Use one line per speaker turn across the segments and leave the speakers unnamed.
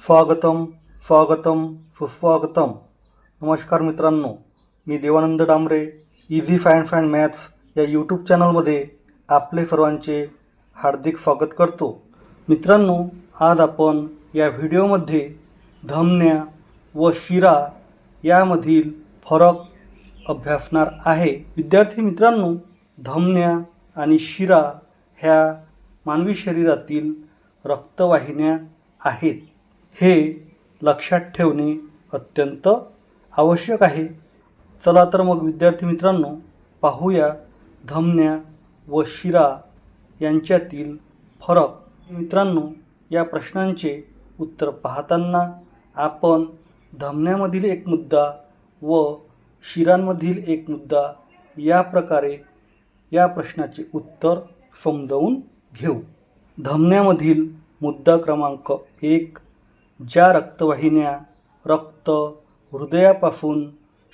स्वागतम स्वागतम सुस्वागतम. नमस्कार मित्रांनो मी Devanand Dambre easy fine fine maths या यूट्यूब चॅनलमध्ये आपले सर्वांचे हार्दिक स्वागत करतो. मित्रांनो आज आपण या व्हिडिओमध्ये धमन्या व शिरा यामधील फरक अभ्यासणार आहे. विद्यार्थी मित्रांनो धमन्या आणि शिरा ह्या मानवी शरीरातील रक्तवाहिन्या आहेत. हे लक्षात ठेवणे अत्यंत आवश्यक आहे. चला तर मग विद्यार्थी मित्रांनो पाहूया धमन्या व शिरा यांच्यातील फरक. मित्रांनो या प्रश्नांचे उत्तर पाहताना आपण धमन्यामधील एक मुद्दा व शिरांमधील एक मुद्दा या प्रकारे या प्रश्नाचे उत्तर समजावून घेऊ. धमन्यामधील मुद्दा क्रमांक एक ज्या रक्तवाहिन्या रक्त हृदयापासून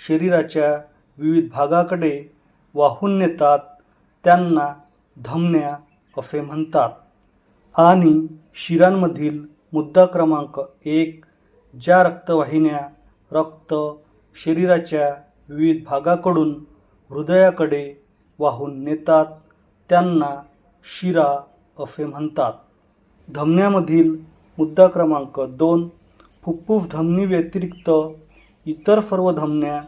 शरीराच्या विविध भागाकडे वाहून नेतात त्यांना धमन्या असे म्हणतात. आणि शिरांमधील मुद्दा क्रमांक एक ज्या रक्तवाहिन्या रक्त शरीराच्या विविध भागाकडून हृदयाकडे वाहून नेतात त्यांना शिरा असे म्हणतात. धमन्यामधील मुद्दा क्रमांक दोन फुफ्फुस धमनी व्यतिरिक्त इतर सर्व धमन्या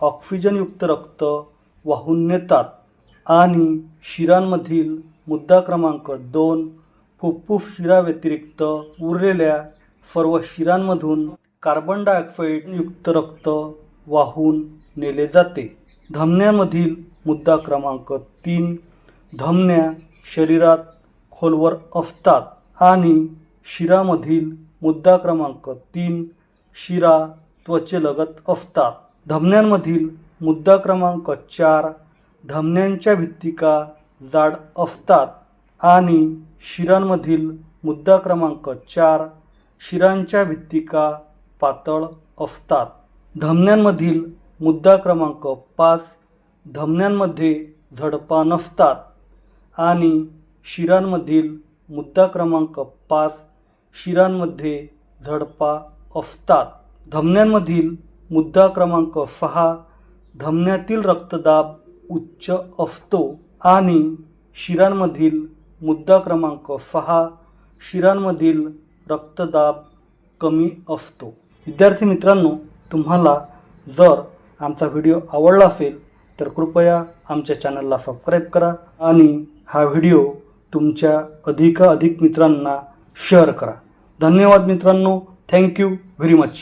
ऑक्सिजनयुक्त रक्त वाहून नेतात. आणि शिरांमधील मुद्दा क्रमांक दोन फुफ्फुस शिराव्यतिरिक्त उरलेल्या सर्व शिरांमधून कार्बन डायऑक्साईडयुक्त रक्त वाहून नेले जाते. धमन्यामधील मुद्दा क्रमांक तीन धमन्या शरीरात खोलवर असतात आणि शिरामधील मुद्दा क्रमांक तीन शिरा त्वचेलगत असतात. धमन्यांमधील मुद्दा क्रमांक चार धमन्यांच्या भित्तिका जाड असतात आणि शिरांमधील मुद्दा क्रमांक चार शिरांच्या भित्तिका पातळ असतात. धमन्यांमधील मुद्दा क्रमांक पाच धमन्यांमध्ये झडपा नसतात आणि शिरांमधील मुद्दा क्रमांक पाच शिरांमध्ये झडपा असतात. धमन्यांमधील मुद्दा क्रमांक सहा धमन्यातील रक्तदाब उच्च असतो आणि शिरांमधील मुद्दा क्रमांक सहा शिरांमधील रक्तदाब कमी असतो. विद्यार्थी मित्रांनो तुम्हाला जर आमचा व्हिडिओ आवडला असेल तर कृपया आमच्या चॅनलला सबस्क्राईब करा आणि हा व्हिडिओ तुमच्या अधिकाधिक मित्रांना शेअर करा. धन्यवाद मित्रांनो. Thank you very much.